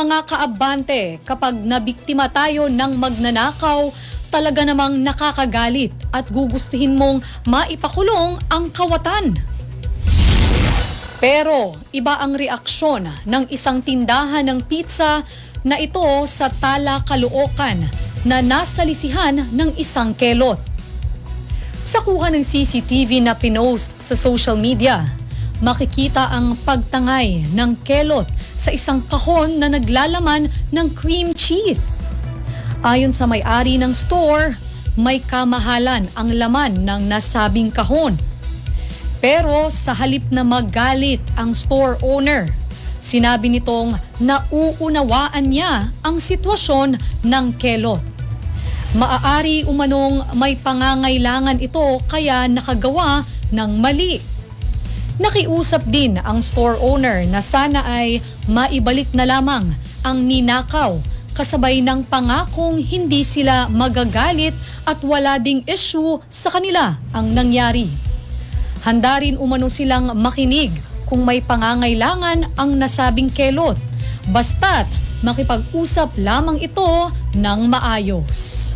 mga kaabante, kapag nabiktima tayo ng magnanakaw, talaga namang nakakagalit at gugustuhin mong maipakulong ang kawatan. Pero iba ang reaksyon ng isang tindahan ng pizza na ito sa Tala, Caloocan na nasa lisihan ng isang kelot. Sa kuha ng CCTV na pinost sa social media, makikita ang pagtangay ng kelot sa isang kahon na naglalaman ng cream cheese. Ayon sa may-ari ng store, may kamahalan ang laman ng nasabing kahon. Pero sa halip na magalit ang store owner, sinabi nitong nauunawaan niya ang sitwasyon ng kelot. Maaari umanong may pangangailangan ito kaya nakagawa ng mali. Nakiusap din ang store owner na sana ay maibalik na lamang ang ninakaw kasabay ng pangakong hindi sila magagalit at wala ding issue sa kanila ang nangyari. Handa rin umano silang makinig kung may pangangailangan ang nasabing kelot. Basta't makipag-usap lamang ito ng maayos.